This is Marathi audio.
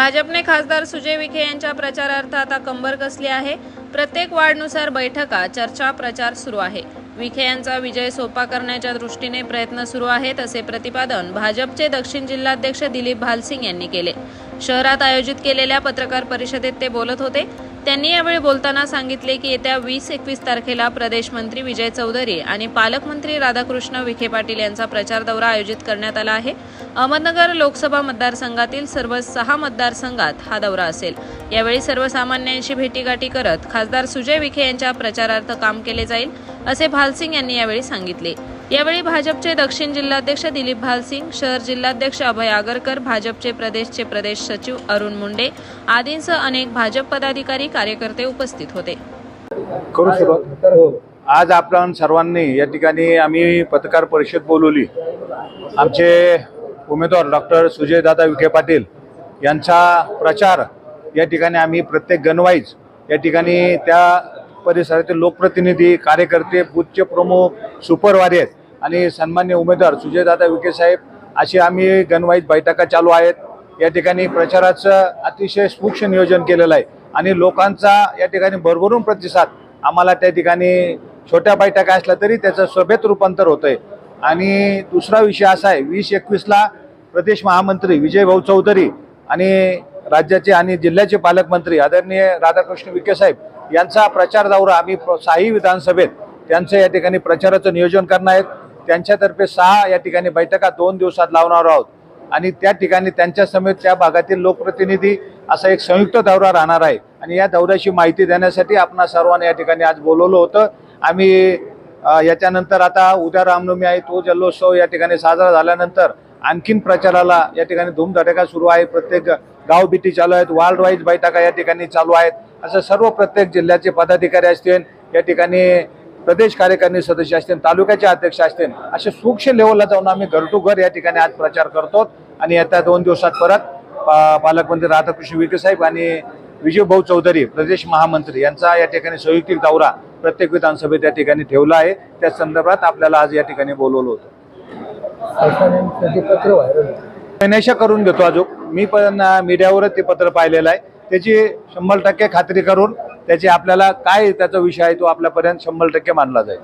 भाजपने खासदार सुजय विखे यांच्या प्रचारार्थ आता कंबर कसली आहे? प्रत्येक वार्डनुसार बैठका चर्चा प्रचार सुरू आहे. विखे यांचा विजय सोपा करण्याच्या दृष्टीने प्रयत्न सुरू आहेत असे प्रतिपादन भाजपचे दक्षिण जिल्हाध्यक्ष दिलीप भालसिंग यांनी केले. शहरात आयोजित केलेल्या पत्रकार परिषदेत ते बोलत होते त्यांनी यावेळी बोलताना सांगितले की येत्या वीस एकवीस तारखेला प्रदेश मंत्री विजय चौधरी आणि पालकमंत्री राधाकृष्ण विखे पाटील यांचा प्रचार दौरा आयोजित करण्यात आला आहे. अहमदनगर लोकसभा मतदारसंघातील सर्व सहा मतदारसंघात हा दौरा असेल. यावेळी सर्वसामान्यांशी भेटीगाठी करत खासदार सुजय विखे यांच्या प्रचारार्थ काम केले जाईल असे भालसिंग यांनी यावेळी सांगितले. यावेळी भाजपचे दक्षिण जिल्हाध्यक्ष दिलीप भालसिंग शहर जिल्हाध्यक्ष अभय आगरकर भाजपचे प्रदेशचे प्रदेश सचिव अरुण मुंडे आदींसह अनेक भाजप पदाधिकारी कार्यकर्ते उपस्थित होते. करू सुरुवात हो. आज आपण सर्वांनी या ठिकाणी आम्ही पत्रकार परिषद बोलवली. आमचे उमेदवार डॉक्टर सुजयदादा विखे पाटील यांचा प्रचार या ठिकाणी आम्ही प्रत्येक गणवाईज या ठिकाणी त्या परिसरातील लोकप्रतिनिधी कार्यकर्ते बुथचे प्रमुख सुपरवारी आहेत. आणि सन्मान्य उमेदवार सुजयदादा विखे साहेब अशी आम्ही गणवाईत बैठका चालू आहेत. या ठिकाणी प्रचाराचं अतिशय सूक्ष्म नियोजन केलेलं आहे. आणि लोकांचा या ठिकाणी भरभरून प्रतिसाद आम्हाला त्या ठिकाणी छोट्या बैठका असल्या तरी त्याचं सभेत रूपांतर होत आहे आणि दुसरा विषय असा आहे वीस एकवीसला प्रदेश महामंत्री विजय भाऊ चौधरी आणि राज्याचे आणि जिल्ह्याचे पालकमंत्री आदरणीय राधाकृष्ण विखे साहेब यांचा प्रचार दौरा आम्ही प्र- विधानसभेत त्यांचं या ठिकाणी प्रचाराचं नियोजन करणार आहेत. त्यांच्यातर्फे सहा या ठिकाणी बैठका दोन दिवसात लावणार आहोत. आणि त्या ठिकाणी त्यांच्या समेत त्या भागातील लोकप्रतिनिधी असा एक संयुक्त दौरा राहणार आहे. आणि या दौऱ्याची माहिती देण्यासाठी आपण सर्वांना या ठिकाणी आज बोलवलं होतं. आम्ही याच्यानंतर आता उद्या रामनवमी आहे तो जल्लोत्सव या ठिकाणी साजरा झाल्यानंतर आणखीन प्रचाराला या ठिकाणी धूमधडका सुरू आहे. प्रत्येक गाव बिटी चालू आहेत वार्ड वाईज बैठका या ठिकाणी चालू आहेत. असं सर्व प्रत्येक जिल्ह्याचे पदाधिकारी असतील या ठिकाणी प्रदेश कार्यकारिणी सदस्य असतील तालुक्याचे अध्यक्ष असतील असे सूक्ष्म लेवलला जाऊन आम्ही घर टू घर या ठिकाणी आज प्रचार करतो आणि येत्या दोन दिवसात परत पालकमंत्री राधाकृष्ण विखे साहेब आणि विजयभाऊ चौधरी प्रदेश महामंत्री यांचा या ठिकाणी संयुक्तिक दौरा प्रत्येक विधानसभेत या ठिकाणी ठेवला आहे. त्या संदर्भात आपल्याला आज या ठिकाणी बोलवलं होतं. पत्र करून घेतो अजून मी पण मीडियावरच ते पत्र पाहिलेलं आहे. त्याची शंभर टक्के खात्री करून त्याचे आपल्याला काय त्याचा विषय आहे तो आपल्यापर्यंत शंभर टक्के मानला जाईल.